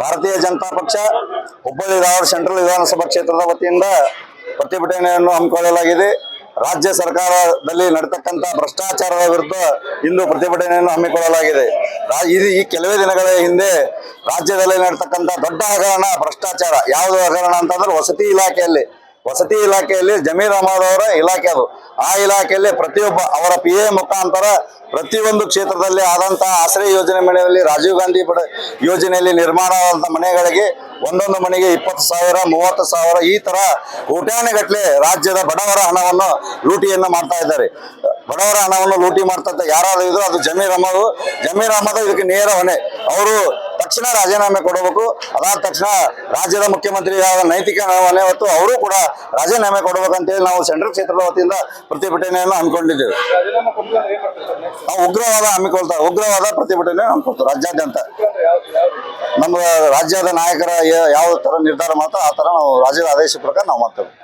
ಭಾರತೀಯ ಜನತಾ ಪಕ್ಷ ಹುಬ್ಬಳ್ಳಿ ಧಾರವಾಡ ಸೆಂಟ್ರಲ್ ವಿಧಾನಸಭಾ ಕ್ಷೇತ್ರದ ವತಿಯಿಂದ ಪ್ರತಿಭಟನೆಯನ್ನು ಹಮ್ಮಿಕೊಳ್ಳಲಾಗಿದೆ. ರಾಜ್ಯ ಸರ್ಕಾರದಲ್ಲಿ ನಡೆತಕ್ಕಂಥ ಭ್ರಷ್ಟಾಚಾರದ ವಿರುದ್ಧ ಇಂದು ಪ್ರತಿಭಟನೆಯನ್ನು ಹಮ್ಮಿಕೊಳ್ಳಲಾಗಿದೆ. ಇದು ಈ ಕೆಲವೇ ದಿನಗಳ ಹಿಂದೆ ರಾಜ್ಯದಲ್ಲಿ ನಡೆತಕ್ಕಂಥ ದೊಡ್ಡ ಹಗರಣ, ಭ್ರಷ್ಟಾಚಾರ. ಯಾವುದು ಹಗರಣ ಅಂತಂದ್ರೆ ವಸತಿ ಇಲಾಖೆಯಲ್ಲಿ. ವಸತಿ ಇಲಾಖೆಯಲ್ಲಿ ಜಮೀರ್ ಅಹಮದ್ ಅವರ ಇಲಾಖೆ ಅದು. ಆ ಇಲಾಖೆಯಲ್ಲಿ ಪ್ರತಿಯೊಬ್ಬ ಅವರ ಪಿ ಎ ಮುಖಾಂತರ ಪ್ರತಿಯೊಂದು ಕ್ಷೇತ್ರದಲ್ಲಿ ಆದಂತಹ ಆಶ್ರಯ ಯೋಜನೆ ಮನೆಯಲ್ಲಿ ರಾಜೀವ್ ಗಾಂಧಿ ಯೋಜನೆಯಲ್ಲಿ ನಿರ್ಮಾಣ ಆದಂತಹ ಮನೆಗಳಿಗೆ ಒಂದೊಂದು ಮನೆಗೆ ಇಪ್ಪತ್ತು ಸಾವಿರ, ಮೂವತ್ತು ಸಾವಿರ ಈ ತರ ಕೋಟ್ಯಾನುಗಟ್ಟಲೆ ರಾಜ್ಯದ ಬಡವರ ಹಣವನ್ನು ಲೂಟಿಯನ್ನು ಮಾಡ್ತಾ ಇದ್ದಾರೆ. ಬಡವರ ಹಣವನ್ನು ಲೂಟಿ ಮಾಡ್ತಾ ಯಾರಾದ್ರೂ ಇದ್ರು ಅದು ಜಮೀರ್ ಅಹಮದ್. ಜಮೀರ್ ಅಹಮದ್ ಇದಕ್ಕೆ ನೇರ ಹೊಣೆ. ಅವರು ತಕ್ಷಣ ರಾಜೀನಾಮೆ ಕೊಡಬೇಕು. ಅದಾದ ತಕ್ಷಣ ರಾಜ್ಯದ ಮುಖ್ಯಮಂತ್ರಿ ನೈತಿಕ ಹೊಣೆ ಹೊತ್ತು ಅವರು ಕೂಡ ರಾಜೀನಾಮೆ ಕೊಡಬೇಕಂತೇಳಿ ನಾವು ಸೆಂಟ್ರಲ್ ಕ್ಷೇತ್ರದ ವತಿಯಿಂದ ಪ್ರತಿಭಟನೆಯನ್ನು ಹಮ್ಮಿಕೊಂಡಿದ್ದೇವೆ. ನಾವು ಉಗ್ರವಾದ ಹಮ್ಮಿಕೊಳ್ತಾ, ಉಗ್ರವಾದ ಪ್ರತಿಭಟನೆ ಹಮ್ಮಿಕೊಳ್ತಾರೆ ರಾಜ್ಯಾದ್ಯಂತ. ನಮ್ಮ ರಾಜ್ಯದ ನಾಯಕರ ಯಾವ ತರ ನಿರ್ಧಾರ ಮಾಡ್ತಾರೆ ಆ ತರ ನಾವು ರಾಜ್ಯದ ಆದೇಶ ಪ್ರಕಾರ ನಾವು ಮಾಡ್ತೇವೆ.